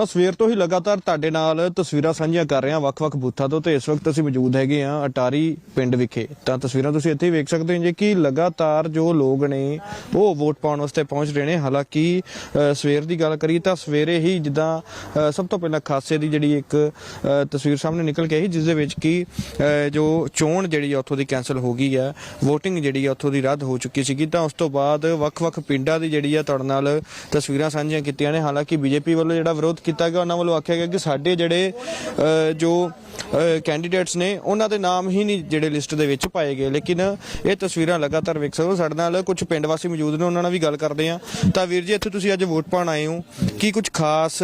ਤਾਂ ਸਵੇਰ ਤੋਂ ਹੀ ਲਗਾਤਾਰ ਤੁਹਾਡੇ ਨਾਲ ਤਸਵੀਰਾਂ ਸਾਂਝੀਆਂ ਕਰ ਰਹੇ ਹਾਂ ਵੱਖ-ਵੱਖ ਬੂਥਾਂ ਤੋਂ ਤੇ ਇਸ ਵਕਤ ਅਸੀਂ ਮੌਜੂਦ ਹੈਗੇ ਹਾਂ ਅਟਾਰੀ ਪਿੰਡ ਵਿਖੇ। ਤਾਂ ਤਸਵੀਰਾਂ ਤੁਸੀਂ ਇੱਥੇ ਵੇਖ ਸਕਦੇ ਹੋ ਜੀ ਕਿ ਲਗਾਤਾਰ ਜੋ ਲੋਕ ਨੇ ਉਹ ਵੋਟ ਪਾਉਣ ਵਾਸਤੇ ਪਹੁੰਚ ਰਹੇ ਨੇ। ਹਾਲਾਂਕਿ ਸਵੇਰ ਦੀ ਗੱਲ ਕਰੀ ਤਾਂ ਸਵੇਰੇ ਹੀ ਜਿੱਦਾਂ ਸਭ ਤੋਂ ਪਹਿਲਾਂ ਖਾਸੇ ਦੀ ਜਿਹੜੀ ਇੱਕ ਤਸਵੀਰ ਸਾਹਮਣੇ ਨਿਕਲ ਕੇ ਆਈ ਜਿਸ ਦੇ ਵਿੱਚ ਕਿ ਅ, ਜੋ ਚੋਣ ਜਿਹੜੀ ਆ ਉੱਥੋਂ ਦੀ ਕੈਨਸਲ ਹੋ ਗਈ ਹੈ VOTING ਜਿਹੜੀ ਆ ਉੱਥੋਂ ਦੀ ਰੱਦ ਹੋ ਚੁੱਕੀ ਸੀਗੀ। ਤਾਂ ਉਸ ਤੋਂ ਬਾਅਦ ਵੱਖ-ਵੱਖ ਪਿੰਡਾਂ ਦੀ ਜਿਹੜੀ ਆ ਤੁਹਾਡੇ ਨਾਲ ਤਸਵੀਰਾਂ ਸਾਂਝੀਆਂ ਕੀਤੀਆਂ ਨੇ। ਹਾਲਾਂਕਿ ਬੀਜੇਪੀ ਵੱਲੋਂ ਜਿਹੜਾ ਵਿਰੋਧ ਕੀਤਾ ਗਿਆ, ਉਹਨਾਂ ਵੱਲੋਂ ਆਖਿਆ ਗਿਆ ਕਿ ਸਾਡੇ ਜਿਹੜੇ ਜੋ ਕੈਂਡੀਡੇਟਸ ਨੇ, ਉਹਨਾਂ ਦੇ ਨਾਮ ਹੀ ਨਹੀਂ ਜਿਹੜੇ ਲਿਸਟ ਦੇ ਵਿੱਚ ਪਾਏ ਗਏ। ਲੇਕਿਨ ਇਹ ਤਸਵੀਰਾਂ ਲਗਾਤਾਰ ਵੇਖ ਸਕਦੇ ਹੋ। ਸਾਡੇ ਨਾਲ ਕੁਝ ਪਿੰਡ ਵਾਸੀ ਮੌਜੂਦ ਨੇ, ਉਹਨਾਂ ਨਾਲ ਵੀ ਗੱਲ ਕਰਦੇ ਆ ਤਾਂ ਵੀਰ ਜੀ, ਇੱਥੇ ਤੁਸੀਂ ਅੱਜ ਵੋਟ ਪਾਉਣ ਆਏ ਹੋ। ਕੀ ਕੁਝ ਖਾਸ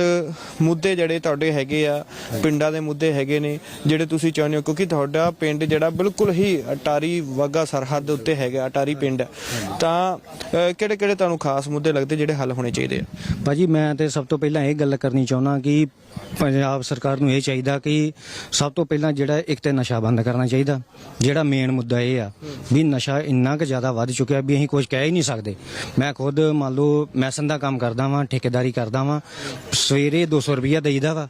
ਮੁੱਦੇ ਜਿਹੜੇ ਤੁਹਾਡੇ ਹੈਗੇ ਆ, ਪਿੰਡਾਂ ਦੇ ਮੁੱਦੇ ਹੈਗੇ ਨੇ, ਜਿਹੜੇ ਤੁਸੀਂ ਚਾਹੁੰਦੇ ਹੋ? ਕਿਉਂਕਿ ਤੁਹਾਡਾ ਪਿੰਡ ਜਿਹੜਾ ਬਿਲਕੁਲ ਹੀ ਅਟਾਰੀ ਵਾਗਾ ਸਰਹੱਦ ਉੱਤੇ ਹੈਗਾ, ਅਟਾਰੀ ਪਿੰਡ। ਤਾਂ ਕਿਹੜੇ ਕਿਹੜੇ ਤੁਹਾਨੂੰ ਖਾਸ ਮੁੱਦੇ ਲੱਗਦੇ ਜਿਹੜੇ ਹੱਲ ਹੋਣੇ ਚਾਹੀਦੇ ਆ? ਭਾਜੀ, ਮੈਂ ਤੇ ਸਭ ਤੋਂ ਪਹਿਲਾਂ ਇਹ ਗੱਲ ਕਰਨੀ ਚਾਹੁੰਦਾ ਕਿ ਪੰਜਾਬ ਸਰਕਾਰ ਨੂੰ ਇਹ ਚਾਹੀਦਾ ਕਿ ਸਭ ਤੋਂ ਪਹਿਲਾਂ ਜਿਹੜਾ ਇੱਕ ਤੇ ਨਸ਼ਾ ਬੰਦ ਕਰਨਾ ਚਾਹੀਦਾ, ਜਿਹੜਾ ਮੇਨ ਮੁੱਦਾ ਇਹ ਆ ਵੀ ਨਸ਼ਾ ਇੰਨਾ ਕੁ ਜ਼ਿਆਦਾ ਵੱਧ ਚੁੱਕਿਆ ਵੀ ਅਸੀਂ ਕੁਝ ਕਹਿ ਹੀ ਨਹੀਂ ਸਕਦੇ। ਮੈਂ ਖੁਦ ਮੰਨ ਲਓ ਮੈਸਨ ਦਾ ਕੰਮ ਕਰਦਾ ਵਾਂ, ਠੇਕੇਦਾਰੀ ਕਰਦਾ ਵਾਂ, ਸਵੇਰੇ 200 ਰੁਪਈਆ ਦੇਈਦਾ ਵਾ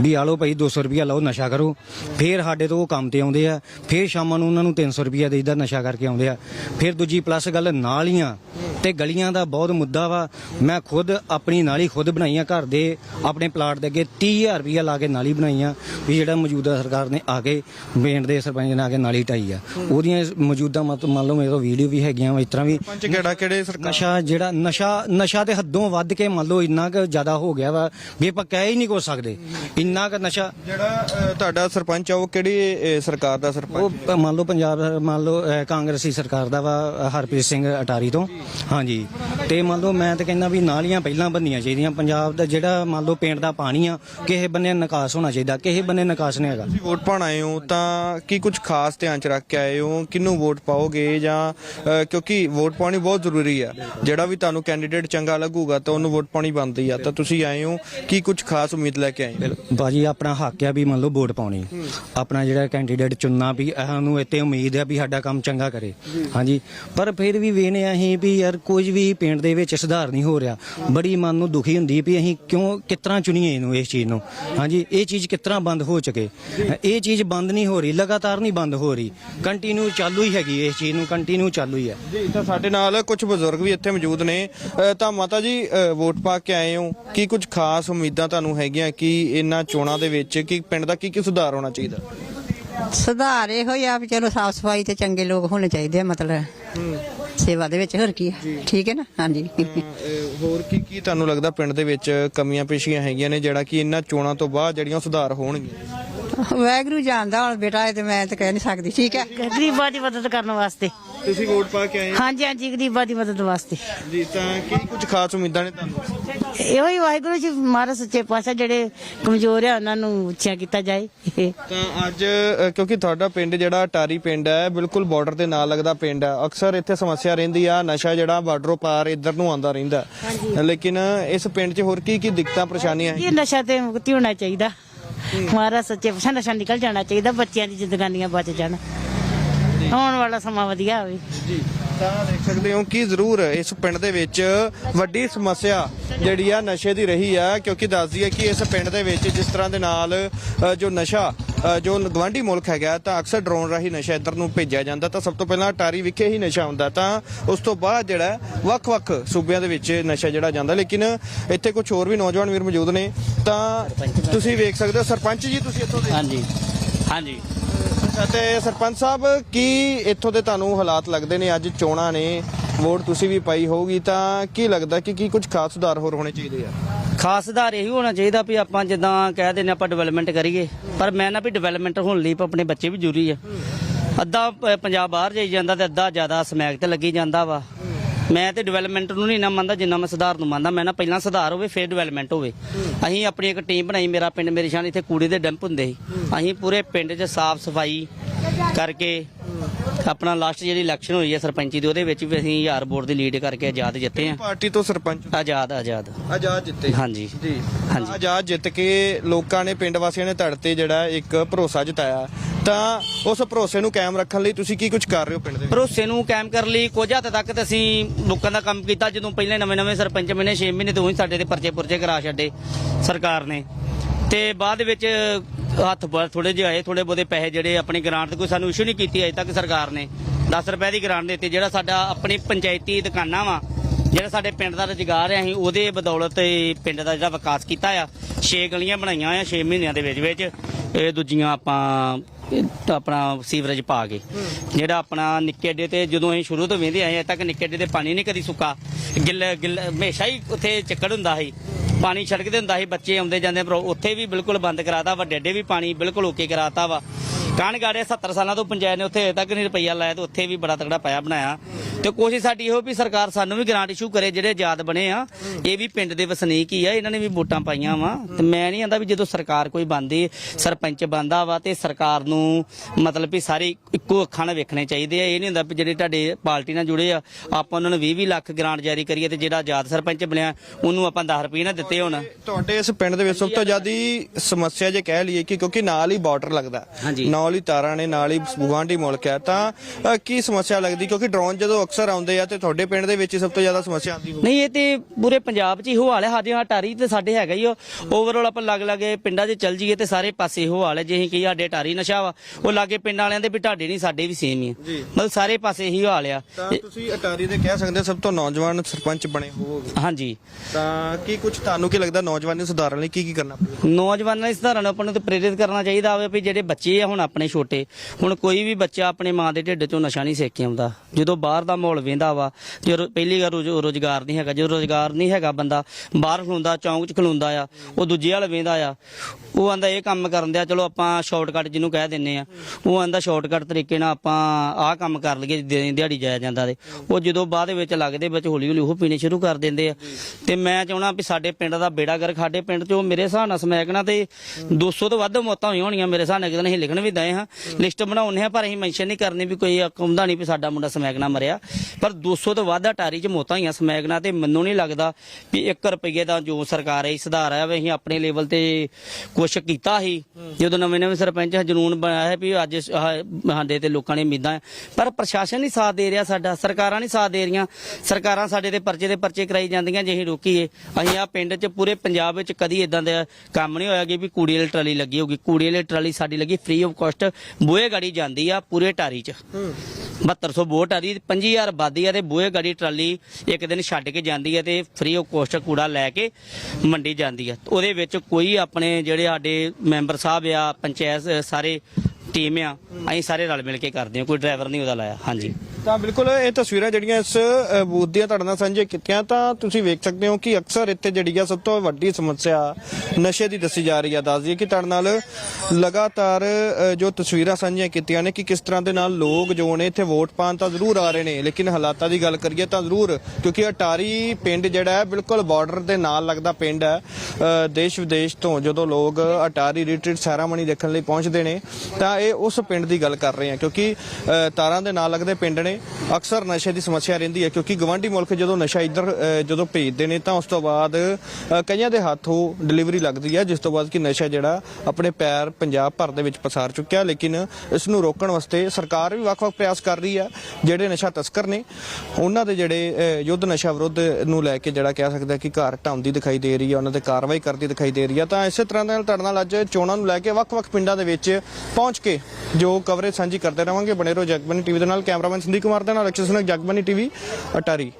ਵੀ ਆ ਲਓ ਭਾਈ 200 ਰੁਪਈਆ ਲਓ, ਨਸ਼ਾ ਕਰੋ। ਫੇਰ ਸਾਡੇ ਤੋਂ ਉਹ ਕੰਮ ਤੇ ਆਉਂਦੇ ਆ, ਫੇਰ ਸ਼ਾਮਾਂ ਨੂੰ ਉਹਨਾਂ ਨੂੰ 300 ਰੁਪਈਆ ਦੇਈਦਾ, ਨਸ਼ਾ ਕਰਕੇ ਆਉਂਦੇ ਆ। ਫਿਰ ਦੂਜੀ ਪਲੱਸ ਗੱਲ ਨਾਲੀਆਂ ਤੇ ਗਲੀਆਂ ਦਾ ਬਹੁਤ ਮੁੱਦਾ ਵਾ। ਮੈਂ ਖੁਦ ਆਪਣੀ ਨਾਲੀ ਖੁਦ ਬਣਾਈਆਂ ਘਰ ਦੇ, ਆਪਣੇ ਪਲਾਟ ਦੇ ਅੱਗੇ 30000 ਰੁਪਈਆ ਲਾ ਕੇ ਨਾਲੀ ਬਣਾਈ ਆ ਵੀ ਜਿਹੜਾ ਮੌਜੂਦਾ ਸਰਕਾਰ ਨੇ ਆ ਕੇ ਪਿੰਡ ਦੇ ਸਰਪੰਚ ਨੇ ਆ ਕੇ ਨਾਲੀ ਢਾਈ ਆ। ਉਹਦੀਆਂ ਮੌਜੂਦਾ ਮਤ ਮੰਨ ਲਓ ਮੇਰੇ ਕੋਲ ਵੀਡੀਓ ਵੀ ਹੈਗੀਆਂ ਵਾ ਇਸ ਤਰ੍ਹਾਂ ਵੀ ਪੰਜ ਕਿਹੜਾ ਕਿਹੜੇ ਸਰਕਾਰ? ਨਸ਼ਾ ਜਿਹੜਾ ਨਸ਼ਾ ਨਸ਼ਾ ਤੇ ਹੱਦੋਂ ਵੱਧ ਕੇ ਮੰਨ ਲਓ ਇੰਨਾ ਕੁ ਜ਼ਿਆਦਾ ਹੋ ਗਿਆ ਵਾ ਵੀ ਆਪਾਂ ਕਹਿ ਹੀ ਨਹੀਂ ਕੋ ਸਕਦੇ। ਇੰਨਾ ਕੁ ਨਸ਼ਾ ਜਿਹੜਾ ਅ, ਤੁਹਾਡਾ ਸਰਪੰਚ ਆ ਉਹ ਕਿਹੜੀ ਅ, ਸਰਕਾਰ ਦਾ ਸਰਪੰਚ? ਉਹ ਪ- ਮੰਨ ਲਓ ਪੰਜਾਬ ਮੰਨ ਲਓ ਅਹ, ਕਾਂਗਰਸੀ ਸਰਕਾਰ ਦਾ ਵਾ ਹਰਪ੍ਰੀਤ ਸਿੰਘ ਅਟਾਰੀ ਤੋਂ। ਹਾਂਜੀ। ਤੇ ਮੰਨ ਲਓ ਮੈਂ ਤਾਂ ਕਹਿੰਦਾ ਵੀ ਨਾਲੀਆਂ ਪਹਿਲਾਂ ਬੰਨੀਆਂ ਚਾਹੀਦੀਆਂ ਪੰਜਾਬ ਦਾ ਜਿਹੜਾ ਮੰਨ ਲਓ ਪਿੰਡ ਦਾ ਪਾਣੀ ਆ ਕਿਸੇ ਬੰਨੇ ਨਿਕਾਸ ਹੋਣਾ ਚਾਹੀਦਾ ਕਿਸੇ ਬੰਨੇ ਨਿਕਾਸ ਨਹੀਂ ਹੈਗਾ। ਤੁਸੀਂ ਵੋਟ ਪਾਣ ਆਏ ਹੋ ਤਾਂ ਕੀ ਕੁਝ ਖਾਸ ਧਿਆਨ ਚ ਰੱਖ ਕੇ ਆਏ ਹੋ? ਕਿਹਨੂੰ ਵੋਟ ਪਾਓਗੇ ਜਾਂ ਅ, ਕਿਉਂਕਿ ਵੋਟ ਪਾਉਣੀ ਬਹੁਤ ਜ਼ਰੂਰੀ ਆ। ਜਿਹੜਾ ਵੀ ਤੁਹਾਨੂੰ ਕੈਂਡੀਡੇਟ ਚੰਗਾ ਲੱਗੂਗਾ ਤਾਂ ਉਹਨੂੰ ਵੋਟ ਪਾਉਣੀ ਬਣਦੀ ਆ। ਤਾਂ ਤੁਸੀਂ ਆਏ ਹੋ ਕੀ ਕੁਝ ਖਾਸ ਉਮੀਦ ਲੈ ਕੇ ਆਏ ਹੋ? ਬਾਜੀ ਆਪਣਾ ਹੱਕ ਆ ਵੀ ਮੰਨ ਲਓ ਵੋਟ ਪਾਉਣੀ। ਆਪਣਾ ਜਿਹੜਾ ਕੈਂਡੀਡੇਟ ਚੁਣਨਾ ਵੀ ਸਾਨੂੰ ਇੱਥੇ ਉਮੀਦ ਹੈ ਵੀ ਸਾਡਾ ਕੰਮ ਚੰਗਾ ਕਰੇ। ਹਾਂਜੀ ਪਰ ਫਿਰ ਵੀ ਵੇਖਨੇ ਆ ਅਸੀਂ ਵੀ ਯਾਰ ਕੁਝ ਵੀ ਪਿੰਡ ਦੇ ਵਿੱਚ ਸੁਧਾਰ ਨਹੀਂ ਹੋ ਰਿਹਾ। ਬੜੀ ਮਨ ਨੂੰ ਦੁਖੀ ਹੁੰਦੀ ਵੀ ਅਸੀਂ ਕਿਉਂ ਕਿਤਨਾ ਚੁਣੀਏ ਇਹਨੂੰ ਇਸ ਚੀਜ਼ ਨੂੰ। ਹਾਂਜੀ ਇਹ ਚੀਜ਼ ਕਿਤਨਾ ਬੰਦ ਹੋ ਚੁੱਕੇ? ਇਹ ਚੀਜ਼ ਬੰਦ ਨਹੀਂ ਹੋ ਰਹੀ ਲਗਾਤਾਰ ਨਹੀਂ ਬੰਦ ਹੋ ਰਹੀ। ਕੰਟੀਨਿਊ ਚਾਲੂ ਹੀ ਹੈਗੀ ਇਸ ਚੀਜ਼ ਨੂੰ ਕੰਟੀਨਿਊ ਚਾਲੂ ਹੀ ਹੈ। ਜੀ ਤਾਂ ਸਾਡੇ ਨਾਲ ਕੁਝ ਬਜ਼ੁਰਗ ਵੀ ਇੱਥੇ ਮੌਜੂਦ ਨੇ। ਤਾਂ ਮਾਤਾ ਜੀ ਵੋਟ ਪਾ ਕੇ ਆਏ ਹੋ। ਕੀ ਕੁਝ ਖਾਸ ਉਮੀਦਾਂ ਤੁਹਾਨੂੰ ਹੈਗੀਆਂ ਕਿ ਇਹਨਾਂ ਚੋਣਾਂ ਦੇ ਵਿੱਚ ਕੀ ਪਿੰਡ ਦਾ ਕੀ ਕੀ ਸੁਧਾਰ ਹੋਣਾ ਚਾਹੀਦਾ? ਸੁਧਾਰ ਇਹੋ ਹੀ ਆ ਵੀ ਚਲੋ ਸਾਫ਼ ਸਫ਼ਾਈ ਤੇ ਚੰਗੇ ਲੋਕ ਹੋਣੇ ਚਾਹੀਦੇ ਆ ਮਤਲਬ। ਸੇਵਾ ਦੇ ਵਿੱਚ ਹੋਰ ਕੀ? ਆ ਠੀਕ ਹੈ ਨਾ? ਹਾਂਜੀ। ਹੋਰ ਕੀ ਕੀ ਤੁਹਾਨੂੰ ਲੱਗਦਾ ਪਿੰਡ ਦੇ ਵਿੱਚ ਕਮੀਆਂ ਪੇਸ਼ੀਆਂ ਹੈਗੀਆਂ ਨੇ ਜਿਹੜਾ ਕਿ ਇਹਨਾਂ ਚੋਣਾਂ ਤੋਂ ਬਾਅਦ ਜਿਹੜੀਆਂ ਸੁਧਾਰ ਹੋਣਗੀਆਂ? ਵੈਗਰੂ ਜਾਣਦਾ ਹੁਣ ਬੇਟਾ ਇਹ ਤੇ ਮੈਂ ਤਾਂ ਕਹਿ ਨਹੀਂ ਸਕਦੀ ਠੀਕ ਹੈ? ਗਰੀਬਾਂ ਦੀ ਮਦਦ ਕਰਨ ਵਾਸਤੇ। ਤੁਸੀਂ ਵੋਟ ਪਾ ਕੇ ਆਏ ਹੋ? ਹਾਂਜੀ ਹਾਂਜੀ ਗਰੀਬਾਂ ਦੀ ਮਦਦ ਵਾਸਤੇ। ਜੀ ਤਾਂ ਕੀ ਕੁਝ ਖਾਸ ਉਮੀਦਾਂ ਨੇ ਤੁਹਾਨੂੰ? ਇਹੋ ਹੀ ਵਾਹਿਗੁਰੂ ਜੀ ਮਹਾਰਾਜ ਸੱਚੇ ਪਾਤਸ਼ਾਹ ਜਿਹੜੇ ਕਮਜ਼ੋਰ ਆ ਉਹਨਾਂ ਨੂੰ ਉੱਚਾ ਕੀਤਾ ਜਾਏ। ਤਾਂ ਅੱਜ ਅ, ਕਿਉਂਕਿ ਤੁਹਾਡਾ ਪਿੰਡ ਜਿਹੜਾ ਅਟਾਰੀ ਪਿੰਡ ਹੈ ਬਿਲਕੁਲ ਬਾਰਡਰ ਦੇ ਨਾਲ ਲੱਗਦਾ ਪਿੰਡ ਹੈ। ਅਕਸਰ ਇੱਥੇ ਸਮੱਸਿਆ ਰਹਿੰਦੀ ਆ ਨਸ਼ਾ ਜਿਹੜਾ ਬਾਰਡਰੋਂ ਪਾਰ ਇੱਧਰ ਨੂੰ ਆਉਂਦਾ ਰਹਿੰਦਾ। ਲੇਕਿਨ ਇਸ ਪਿੰਡ 'ਚ ਹੋਰ ਕੀ ਕੀ ਦਿੱਕਤਾਂ ਪਰੇਸ਼ਾਨੀਆਂ ਹੈ ਇਹ ਨਸ਼ਾ ਤੇ ਮੁਕਤੀ ਹੋਣਾ ਚਾਹੀਦਾ। ਮਹਾਰਾਜ ਸੱਚੇ ਪਾਤਸ਼ਾਹ ਨਸ਼ਾ ਨਿਕਲ ਜਾਣਾ ਚਾਹੀਦਾ ਬੱਚਿਆਂ ਦੀ ਜ਼ਿੰਦਗਾਨੀਆਂ ਬਚ ਜਾਣ। ਆਉਣ ਵਾਲਾ ਸਮਾਂ ਵਧੀਆ ਹੋਵੇ। ਜੀ। ਤਾਂ ਦੇਖ ਸਕਦੇ ਹੋ ਕਿ ਜ਼ਰੂਰ ਇਸ ਪਿੰਡ ਦੇ ਵਿੱਚ ਵੱਡੀ ਸਮੱਸਿਆ ਜਿਹੜੀ ਆ ਨਸ਼ੇ ਦੀ ਰਹੀ ਆ ਕਿਉਂਕਿ ਦੱਸਦੀ ਹੈ ਕਿ ਇਸ ਪਿੰਡ ਦੇ ਵਿੱਚ ਜਿਸ ਤਰ੍ਹਾਂ ਦੇ ਨਾਲ ਜੋ ਨਸ਼ਾ ਜੋ ਗਵਾਂਢੀ ਮੁਲਕ ਹੈਗਾ ਤਾਂ ਅਕਸਰ ਡਰੋਨ ਰਾਹੀਂ ਨਸ਼ਾ ਇੱਧਰ ਨੂੰ ਭੇਜਿਆ ਜਾਂਦਾ। ਤਾਂ ਸਭ ਤੋਂ ਪਹਿਲਾਂ ਟਾਰੀ ਵਿਖੇ ਹੀ ਨਸ਼ਾ ਹੁੰਦਾ। ਤਾਂ ਉਸ ਤੋਂ ਬਾਅਦ ਜਿਹੜਾ ਵੱਖ-ਵੱਖ ਸੂਬਿਆਂ ਦੇ ਵਿੱਚ ਨਸ਼ਾ ਜਿਹੜਾ ਜਾਂਦਾ। ਲੇਕਿਨ ਇੱਥੇ ਕੁਝ ਹੋਰ ਵੀ ਨੌਜਵਾਨ ਵੀਰ ਮੌਜੂਦ ਨੇ। ਤਾਂ ਤੁਸੀਂ ਵੇਖ ਸਕਦੇ ਹੋ ਸਰਪੰਚ ਜੀ ਤੁਸੀਂ ਇੱਥੋਂ ਦੇ ਹਾਂਜੀ। ਹਾਂਜੀ। ਅਤੇ ਸਰਪੰਚ ਸਾਹਿਬ ਕੀ ਇੱਥੋਂ ਦੇ ਤੁਹਾਨੂੰ ਹਾਲਾਤ ਲੱਗਦੇ ਨੇ? ਅੱਜ ਚੋਣਾਂ ਨੇ ਵੋਟ ਤੁਸੀਂ ਵੀ ਪਾਈ ਹੋਊਗੀ। ਤਾਂ ਕੀ ਲੱਗਦਾ ਕਿ ਕੀ ਕੁਝ ਖਾਸ ਸੁਧਾਰ ਹੋਰ ਹੋਣੇ ਚਾਹੀਦੇ ਆ? ਖਾਸ ਸੁਧਾਰ ਇਹੀ ਹੋਣਾ ਚਾਹੀਦਾ ਵੀ ਆਪਾਂ ਜਿੱਦਾਂ ਕਹਿ ਦਿੰਦੇ ਆਪਾਂ ਡਿਵੈਲਪਮੈਂਟ ਕਰੀਏ। ਪਰ ਮੈਂ ਨਾ ਵੀ ਡਿਵੈਲਪਮੈਂਟ ਹੋਣ ਲਈ ਆਪਣੇ ਬੱਚੇ ਵੀ ਜ਼ਰੂਰੀ ਆ। ਅੱਧਾ ਪ- ਪੰਜਾਬ ਬਾਹਰ ਜਾਈ ਜਾਂਦਾ ਤੇ ਅੱਧਾ ਜ਼ਿਆਦਾ ਸਮੈਕ ਤੇ ਲੱਗੀ ਜਾਂਦਾ ਵਾ। ਮੈਂ ਤੇ ਡਿਵੈਲਪਮੈਂਟ ਨੂੰ ਨਹੀਂ ਨਾ ਮੰਨਦਾ ਜਿੰਨਾ ਮੈਂ ਸੁਧਾਰ ਨੂੰ ਮੰਨਦਾ। ਮੈਂ ਨਾ ਪਹਿਲਾਂ ਸੁਧਾਰ ਹੋਵੇ, ਫਿਰ ਡਿਵੈਲਪਮੈਂਟ ਹੋਵੇ। ਅਸੀਂ ਆਪਣੀ ਇੱਕ ਟੀਮ ਬਣਾਈ, ਮੇਰਾ ਪਿੰਡ, ਮੇਰੀ ਸ਼ਾਨ ਇੱਥੇ ਕੂੜੇ ਦੇ ਡੰਪ ਹੁੰਦੇ ਸੀ। ਅਸੀਂ ਪੂਰੇ ਪਿੰਡ 'ਚ ਸਾਫ਼ ਸਫ਼ਾਈ ਕਰਕੇ ਆਪਣਾ ਲਾਸਟ ਜਿਹੜੀ ਇਲੈਕਸ਼ਨ ਹੋਈ ਹੈ ਸਰਪੰਚੀ ਦੀ ਉਹਦੇ ਵਿੱਚ ਵੀ ਅਸੀਂ ਹਜ਼ਾਰ ਵੋਟ ਦੀ ਲੀਡ ਕਰਕੇ ਆਜ਼ਾਦ ਜਿੱਤੇ ਆ ਪਾਰਟੀ ਤੋਂ ਸਰਪੰਚ? ਆਜ਼ਾਦ ਆਜ਼ਾਦ। ਆਜ਼ਾਦ ਜਿੱਤੇ। ਹਾਂਜੀ। ਜੀ। ਹਾਂਜੀ। ਆਜ਼ਾਦ ਜਿੱਤ ਕੇ ਲੋਕਾਂ ਨੇ ਪਿੰਡ ਵਾਸੀਆਂ ਨੇ ਤੁਹਾਡੇ ਤੇ ਜਿਹੜਾ ਇੱਕ ਭਰੋਸਾ ਜਤਾਇਆ ਤਾਂ ਉਸ ਭਰੋਸੇ ਨੂੰ ਕਾਇਮ ਰੱਖਣ ਲਈ ਤੁਸੀਂ ਕੀ ਕੁਝ ਕਰ ਰਹੇ ਹੋ ਪਿੰਡ ਦੇ ਭਰੋਸੇ ਨੂੰ ਕਾਇਮ ਕਰਨ ਲਈ ਕੁਝ ਹੱਦ ਤੱਕ ਤੇ ਅਸੀਂ ਲੋਕਾਂ ਦਾ ਕੰਮ ਕੀਤਾ ਜਦੋਂ ਪਹਿਲੇ ਨਵੇਂ ਨਵੇਂ ਸਰਪੰਚ ਬਣੇ 6 ਮਹੀਨੇ ਤੋਂ ਹੀ ਸਾਡੇ ਤੇ ਪਰਚੇ ਪੁਰਚੇ ਕਰਾ ਛੱਡੇ ਸਰਕਾਰ ਨੇ। ਤੇ ਬਾਅਦ ਵਿੱਚ ਹੱਥ ਬਾਹਰ ਥੋੜੇ ਜਿਹੇ ਆਏ ਥੋੜੇ ਬਹੁਤੇ ਪੈਸੇ ਜਿਹੜੇ ਆਪਣੀ ਗ੍ਰਾਂਟ ਕੋਈ ਸਾਨੂੰ ਇਸ਼ੂ ਨਹੀਂ ਕੀਤੀ ਅਜੇ ਤੱਕ ਸਰਕਾਰ ਨੇ। 10 ਰੁਪਏ ਦੀ ਗ੍ਰਾਂਟ ਦਿੱਤੀ, ਜਿਹੜਾ ਸਾਡਾ ਆਪਣੀ ਪੰਚਾਇਤੀ ਦੁਕਾਨਾਂ ਵਾ, ਜਿਹੜਾ ਸਾਡੇ ਪਿੰਡ ਦਾ ਰੁਜ਼ਗਾਰ ਹੈ, ਅਸੀਂ ਉਹਦੇ ਬਦੌਲਤ ਪਿੰਡ ਦਾ ਜਿਹੜਾ ਵਿਕਾਸ ਕੀਤਾ ਆ। 6 ਗਲੀਆਂ ਬਣਾਈਆਂ ਆ 6 ਮਹੀਨਿਆਂ ਦੇ ਵਿੱਚ ਵਿੱਚ ਇਹ ਦੂਜੀਆਂ ਆਪਾਂ ਇਹ ਆਪਣਾ ਸੀਵਰੇਜ ਪਾ ਕੇ। ਜਿਹੜਾ ਆਪਣਾ ਨਿੱਕੇ ਅੱਡੇ ਤੇ ਜਦੋਂ ਅਸੀਂ ਸ਼ੁਰੂ ਤੋਂ ਵੇਂਦੇ ਆਏ ਅਜੇ ਤੱਕ ਨਿੱਕੇ ਅੱਡੇ ਤੇ ਪਾਣੀ ਨਹੀਂ ਕਦੀ ਸੁੱਕਾ। ਗਿੱਲ ਗਿੱਲ, ਹਮੇਸ਼ਾ ਹੀ ਉੱਥੇ ਚੱਕੜ ਹੁੰਦਾ ਸੀ। ਪਾਣੀ ਛੜਕਦੇ ਹੁੰਦਾ ਸੀ, ਬੱਚੇ ਆਉਂਦੇ ਜਾਂਦੇ, ਪਰ ਉੱਥੇ ਵੀ ਬਿਲਕੁਲ ਬੰਦ ਕਰਾਤਾ ਵੱਡੇ ਅੱਡੇ ਵੀ ਪਾਣੀ ਬਿਲਕੁਲ ਓਕੇ ਕਰਾਤਾ ਵਾ। ਕਾਨਗਾੜੇ 70 ਸਾਲਾਂ ਤੋਂ ਪੰਚਾਇਤ ਨੇ ਉੱਥੇ ਅਜੇ ਤੱਕ ਨਹੀਂ ਰੁਪਈਆ ਲਾਇਆ ਤੇ ਉੱਥੇ ਵੀ ਬੜਾ ਤਕੜਾ ਪਾਇਆ ਬਣਾਇਆ। ਤੇ ਕੋਸ਼ਿਸ਼ ਸਾਡੀ ਇਹੋ ਵੀ ਸਰਕਾਰ ਸਾਨੂੰ ਵੀ ਗ੍ਰਾਂਟ ਇਸ਼ੂ ਕਰੇ, ਜਿਹੜੇ ਆਜ਼ਾਦ ਬਣੇ ਆ, ਇਹ ਵੀ ਪਿੰਡ ਦੇ ਵਸਨੀਕ ਹੀ ਆ, ਇਹਨਾਂ ਨੇ ਵੀ ਵੋਟਾਂ ਪਾਈਆਂ ਵਾ। ਤੇ ਮੈਂ ਨਹੀਂ ਆਂਦਾ ਵੀ ਜਦੋਂ ਸਰਕਾਰ ਕੋਈ ਬੰਦੀ ਸਰਪੰਚ ਬੰਦਾ ਵਾ ਤੇ ਸਰਕਾਰ ਨੂੰ ਮਤਲਬ ਵੀ ਸਾਰੇ ਇੱਕੋ ਅੱਖਾਂ ਨਾਲ ਵੇਖਣੇ ਚਾਹੀਦੇ ਆ। ਇਹ ਨਹੀਂ ਹੁੰਦਾ ਵੀ ਜਿਹੜੇ ਤੁਹਾਡੇ ਪਾਰਟੀ ਨਾਲ ਜੁੜੇ ਆ ਆਪਾਂ ਉਹਨਾਂ ਨੂੰ 20 20 ਲੱਖ ਗ੍ਰਾਂਟ ਜਾਰੀ ਕਰੀਏ ਤੇ ਜਿਹੜਾ ਆਜ਼ਾਦ ਸਰਪੰਚ ਬਣਿਆ ਉਹਨੂੰ ਆਪਾਂ 10 ਰੁਪਏ ਨਾ ਦਿੱਤੇ ਹੋਣ। ਤੁਹਾਡੇ ਇਸ ਪਿੰਡ ਦੇ ਵਿੱਚ ਸਭ ਤੋਂ ਜ਼ਿਆਦੀ ਸਮੱਸਿਆ ਜੇ ਕਹਿ ਲਈਏ ਕਿ ਕਿਉਂਕਿ ਨਾਲ ਹੀ ਬਾਰਡਰ ਲੱਗਦਾ। ਨਾਲ ਹੀ ਤਾਰਾਂ ਨੇ ਨਾਲ ਹੀ ਗੁਆਂਢੀ ਮੁਲਕ ਹੈ। ਤਾਂ ਅ, ਕੀ ਸਮੱਸਿਆ ਲੱਗਦੀ? ਕਿਉਂਕਿ ਡਰੋਨ ਜਦੋਂ ਅਕਸਰ ਆਉਂਦੇ ਆ ਤੇ ਤੁਹਾਡੇ ਪਿੰਡ ਦੇ ਵਿੱਚ ਹੀ ਸਭ ਤੋਂ ਜ਼ਿਆਦਾ ਸਮੱਸਿਆ ਆਉਂਦੀ ਹੋਊ। ਨਹੀਂ ਇਹ ਤੇ ਪੂਰੇ ਪੰਜਾਬ 'ਚ ਹੀ ਇਹੋ ਹਾਲ ਹੈ। ਸਾਡੇ ਅਟਾਰੀ ਤੇ ਸਾਡੇ ਹੈਗਾ ਹੀ ਓਵਰਆਲ ਆਪਾਂ ਲੱਗ ਲਾਗੇ ਪਿੰਡਾਂ 'ਚ ਚੱਲ ਜੀਏ ਤੇ ਸਾਰੇ ਪਾਸੇ ਇਹੋ ਹਾਲ ਹੈ। ਜੇ ਅਸੀਂ ਸਾਡੇ ਅਟਾਰੀ ਨਸ਼ਾ ਵਾ। ਉਹ ਲਾਗੇ ਪਿੰਡ ਵਾਲਿਆਂ ਦੇ ਵੀ ਤੁਹਾਡੇ ਨਹੀਂ ਸਾਡੇ ਵੀ ਸੇਮ ਹੀ ਆ। ਜੀ। ਮਤਲਬ ਸਾਰੇ ਪਾਸੇ ਇਹੀ ਹਾਲ ਆ। ਤਾਂ ਤੁਸੀਂ ਅਟਾਰੀ ਦੇ ਕਹਿ ਸਕਦੇ ਹੋ ਸਭ ਤੋਂ ਨੌਜਵਾਨ ਸਰਪੰਚ ਬਣੇ ਹੋਵੋਗੇ। ਹਾਂਜੀ। ਤਾਂ ਕੀ ਕੁਝ ਤੁਹਾਨੂੰ ਕੀ ਲੱਗਦਾ ਨੌਜਵਾਨੀ ਨੂੰ ਸੁਧਾਰਨ ਲਈ ਕੀ ਕੀ ਕਰਨਾ ਪਊਗਾ? ਨੌਜਵਾਨਾਂ ਦੀ ਸੁਧਾਰਨ ਆਪਾਂ ਨੂੰ ਤੇ ਪ੍ਰੇਰਿਤ ਕਰਨਾ ਚਾਹੀਦਾ ਹੋਵੇ ਵੀ ਜਿਹੜੇ ਬੱਚੇ ਆ ਹੁਣ ਆਪਣੇ ਛੋਟੇ ਹੁਣ ਕੋਈ ਵੀ ਬੱਚਾ ਆਪਣੇ ਮਾਂ ਦੇ ਢਿੱਡ ਚੋਂ ਨਸ਼ਾ ਨਹੀਂ ਸਿੱਖ ਕੇ ਆਉਂਦਾ। ਜਦੋਂ ਬਾਹਰ ਦਾ ਮਾਹੌਲ ਵੇਂਦਾ ਵਾ ਜਦੋਂ ਪਹਿਲੀ ਗੱਲ ਰੋਜ਼- ਰੋਜ਼ਗਾਰ ਨਹੀਂ ਹੈਗਾ ਜਦੋਂ ਰੋਜ਼ਗਾਰ ਨਹੀਂ ਹੈਗਾ ਬੰਦਾ ਬਾਹਰ ਖਲੋਂਦਾ ਚੌਂਕ 'ਚ ਖਲੋਂਦਾ ਆ ਉਹ ਦੂਜੇ ਵਾਲ ਵੇਂਦਾ ਆ ਉਹ ਆਂਦਾ ਇਹ ਕੰਮ ਕਰਨ ਦਿਆ ਚਲੋ ਆਪਾਂ ਸ਼ਾਰਟਕਟ ਜਿਹਨੂੰ ਕਹਿ ਦਿੰਨੇ ਆ। ਉਹ ਆਂਦਾ ਸ਼ਾਰਟਕਟ ਤਰੀਕੇ ਨਾਲ ਆਪਾਂ ਆਹ ਕੰਮ ਕਰ ਲਈਏ ਦਿਨ ਦਿਹਾੜੀ ਜਾਇਆ ਜਾਂਦਾ ਤੇ। ਉਹ ਜਦੋਂ ਬਾਅਦ ਵਿੱਚ ਲੱਗਦੇ ਵਿੱਚ ਹੌਲੀ ਹੌਲੀ ਉਹ ਪੀਣੇ ਸ਼ੁਰੂ ਕਰ ਦਿੰਦੇ ਆ। ਤੇ ਮੈਂ ਚਾਹਣਾ ਵੀ ਸਾਡੇ ਪਿੰਡ ਦਾ ਬੇੜਾ ਸਾਡੇ ਪਿੰਡ 'ਚੋਂ ਮੇਰੇ ਹਿਸਾਬ ਨਾਲ ਸਮੈਕਣਾ ਤੇ 200 ਤੋਂ ਵੱਧ ਮੌਤਾਂ ਹੋਈਆਂ ਹੋਣੀਆਂ ਮੇਰੇ ਹਿਸਾਬ ਨਾਲ ਕਿਤੇ ਅਸੀਂ ਲਿਖਣ ਵੀ ਦਏ ਹਾਂ। ਲਿਸਟ ਬਣਾਉਣੇ ਆ ਪਰ ਅਸੀਂ ਮੈਂਸ਼ਨ ਨਹੀਂ ਕਰਨੀ ਵੀ ਕੋਈ ਆਉਂਦਾ ਨਹੀਂ ਵੀ ਸਾਡਾ ਮੁੰਡਾ ਸਮੈਕਣਾ ਮਰਿਆ। ਪਰ 200 ਤੋਂ ਵੱਧ ਅਟਾਰੀ 'ਚ ਮੌਤਾਂ ਹੋਈਆਂ ਸਮੈਕਣਾ ਤੇ ਮੈਨੂੰ ਨਹੀਂ ਲੱਗਦਾ ਵੀ 1 ਰੁਪਏ ਦਾ ਜੋ ਸਰਕਾਰ ਹੈ ਸੁਧਾਰ ਆਇਆ ਵੀ, ਅਸੀਂ ਆਪਣੇ ਲੈਵਲ ਤੇ ਕੁਛ ਕੀਤਾ ਸੀ। ਜਦੋਂ ਨਵੇਂ ਨਵੇਂ ਸਰਪੰਚ ਜਨੂਨ ਬਣਾਇਆ ਹੈ ਵੀ ਅੱਜ ਸਾਡੇ ਤੇ ਲੋਕਾਂ ਨੇ ਉਮੀਦਾਂ ਪਰ ਪ੍ਰਸ਼ਾਸਨ ਨਹੀਂ ਸਾਥ ਦੇ ਰਿਹਾ ਸਾਡਾ, ਸਰਕਾਰਾਂ ਨਹੀਂ ਸਾਥ ਦੇ ਰਹੀਆਂ। ਸਰਕਾਰਾਂ ਸਾਡੇ ਤੇ ਪਰਚੇ ਦੇ ਪਰਚੇ ਕਰਾਈ ਜਾਂਦੀਆਂ ਜੇ ਅਸੀਂ ਰੋਕੀਏ। ਅਸੀਂ ਆ ਪਿੰਡ 'ਚ ਪੂਰੇ ਪੰਜਾਬ ਵਿੱਚ ਕਦੀ ਇਦਾਂ ਦਾ ਕੰਮ ਨਹੀਂ ਹੋਇਆ ਕਿ ਵੀ ਕੂੜੇ ਵਾਲੀ ਟਰਾਲੀ ਲੱਗੀ ਹੋਗੀ ਕੂੜੇ ਵਾਲੀ ਟਰਾਲੀ ਸਾਡੀ ਲੱਗੀ ਫ੍ਰੀ ਆਫ ਕਾਸਟ ਬੂਹੇ ਗਾੜੀ ਜਾਂਦੀ ਆ ਪੂਰੇ ਟਾਰੀ 'ਚ। 7200 ਵੋਟ ਆ ਦੀ 5000 ਆਬਾਦੀ ਆ ਤੇ ਬੂਹੇ ਗਾੜੀ ਟਰਾਲੀ ਇੱਕ ਦਿਨ ਛੱਡ ਕੇ ਜਾਂਦੀ ਹੈ ਤੇ ਫ੍ਰੀ ਆਫ ਕੋਸਟ ਕੂੜਾ ਲੈ ਕੇ ਮੰਡੀ ਜਾਂਦੀ ਆ। ਉਹਦੇ ਵਿੱਚ ਕੋਈ ਆਪਣੇ ਜਿਹੜੇ ਸਾਡੇ ਮੈਂਬਰ ਸਾਹਿਬ ਆ, ਪੰਚਾਇਤ, ਸਾਰੇ ਟੀਮ ਆ, ਅਸੀਂ ਸਾਰੇ ਰਲ ਮਿਲ ਕੇ ਕਰਦੇ ਹਾਂ ਕੋਈ ਡਰਾਈਵਰ ਨਹੀਂ ਉਹਦਾ ਲਾਇਆ। ਹਾਂਜੀ। ਤਾਂ ਬਿਲਕੁਲ ਇਹ ਤਸਵੀਰਾਂ ਜਿਹੜੀਆਂ ਇਸ ਬੂਥ ਦੀਆਂ ਤੁਹਾਡੇ ਨਾਲ ਸਾਂਝੇ ਕੀਤੀਆਂ, ਤਾਂ ਤੁਸੀਂ ਵੇਖ ਸਕਦੇ ਹੋ ਕਿ ਅਕਸਰ ਇੱਥੇ ਜਿਹੜੀ ਆ ਸਭ ਤੋਂ ਵੱਡੀ ਸਮੱਸਿਆ ਨਸ਼ੇ ਦੀ ਦੱਸੀ ਜਾ ਰਹੀ ਆ। ਦੱਸ ਦਈਏ ਕਿ ਤੁਹਾਡੇ ਨਾਲ ਲਗਾਤਾਰ ਜੋ ਤਸਵੀਰਾਂ ਸਾਂਝੀਆਂ ਕੀਤੀਆਂ ਨੇ ਕਿ ਕਿਸ ਤਰ੍ਹਾਂ ਦੇ ਨਾਲ ਲੋਕ ਜੋ ਨੇ ਇੱਥੇ ਵੋਟ ਪਾਣ ਤਾਂ ਜ਼ਰੂਰ ਆ ਰਹੇ ਨੇ, ਲੇਕਿਨ ਹਾਲਾਤਾਂ ਦੀ ਗੱਲ ਕਰੀਏ ਤਾਂ ਜ਼ਰੂਰ, ਕਿਉਂਕਿ ਅਟਾਰੀ ਪਿੰਡ ਜਿਹੜਾ ਹੈ ਬਿਲਕੁਲ ਬਾਰਡਰ ਦੇ ਨਾਲ ਲੱਗਦਾ ਪਿੰਡ ਹੈ। ਦੇਸ਼ ਵਿਦੇਸ਼ ਤੋਂ ਜਦੋਂ ਲੋਕ ਅਟਾਰੀ ਰਿਟਰੀਟ ਸੈਰਾਮਨੀ ਦੇਖਣ ਲਈ ਪਹੁੰਚਦੇ ਨੇ, ਤਾਂ ਇਹ ਉਸ ਪਿੰਡ ਦੀ ਗੱਲ ਕਰ ਰਹੇ ਹਾਂ ਕਿਉਂਕਿ ਤਾਰਾਂ ਦੇ ਨਾਲ ਲੱਗਦੇ ਪਿੰਡ ਨੇ। ਅਕਸਰ ਨਸ਼ੇ ਦੀ ਸਮੱਸਿਆ ਰਹਿੰਦੀ ਹੈ ਕਿਉਂਕਿ ਗਵਾਂਢੀ ਮੁਲਕ ਜਦੋਂ ਨਸ਼ਾ ਇੱਧਰ ਜਦੋਂ ਭੇਜਦੇ ਨੇ ਤਾਂ ਉਸ ਤੋਂ ਬਾਅਦ ਕਈਆਂ ਦੇ ਹੱਥੋਂ ਡਿਲੀਵਰੀ ਲੱਗਦੀ ਹੈ, ਜਿਸ ਤੋਂ ਬਾਅਦ ਕਿ ਨਸ਼ਾ ਜਿਹੜਾ ਆਪਣੇ ਪੈਰ ਪੰਜਾਬ ਭਰ ਦੇ ਵਿੱਚ ਪਸਾਰ ਚੁੱਕਿਆ, ਲੇਕਿਨ ਇਸ ਨੂੰ ਰੋਕਣ ਵਾਸਤੇ ਸਰਕਾਰ ਵੀ ਵੱਖ-ਵੱਖ ਪ੍ਰਯਾਸ ਕਰ ਰਹੀ ਹੈ, ਜਿਹੜੇ ਨਸ਼ਾ ਤਸਕਰ ਨੇ। ਉਹਨਾਂ ਦੇ ਜਿਹੜੇ ਯੁੱਧ ਨਸ਼ਾ ਵਿਰੁੱਧ ਨੂੰ ਲੈ ਕੇ ਜਿਹੜਾ ਕਹਿ ਸਕਦਾ ਕਿ ਘਰ ਢਾਉਂਦੀ ਦਿਖਾਈ ਦੇ ਰਹੀ ਹੈ, ਉਹਨਾਂ ਤੇ ਕਾਰਵਾਈ ਕਰਦੀ ਦਿਖਾਈ ਦੇ ਰਹੀ ਹੈ, ਤਾਂ ਇਸੇ ਤਰ੍ਹਾਂ ਦੇ ਨਾਲ ਤੁਹਾਡੇ ਨਾਲ ਅੱਜ ਚੋਣਾਂ ਨੂੰ ਲੈ ਕੇ ਵੱਖ-ਵੱਖ ਪਿੰਡਾਂ ਦੇ ਵਿੱਚ ਪਹੁੰਚ ਕੇ ਜੋ ਕਵਰੇਜ ਸਾਂਝੀ ਕਰਦੇ ਰਵਾਂਗੇ। ਬਣੇ ਰਹੋ ਜਗਬਨੀ ਟੀਵੀ ਦੇ ਨਾਲ ਕੈਮਰਾਮੈਨ ਸੰਦੀਪ ਕੁਮਾਰ ਦੇ ਨਾਲ ਅਕਸ਼ਰ ਸਿੰਘ ਜਗਬਨੀ ਟੀਵੀ ਅਟਾਰੀ।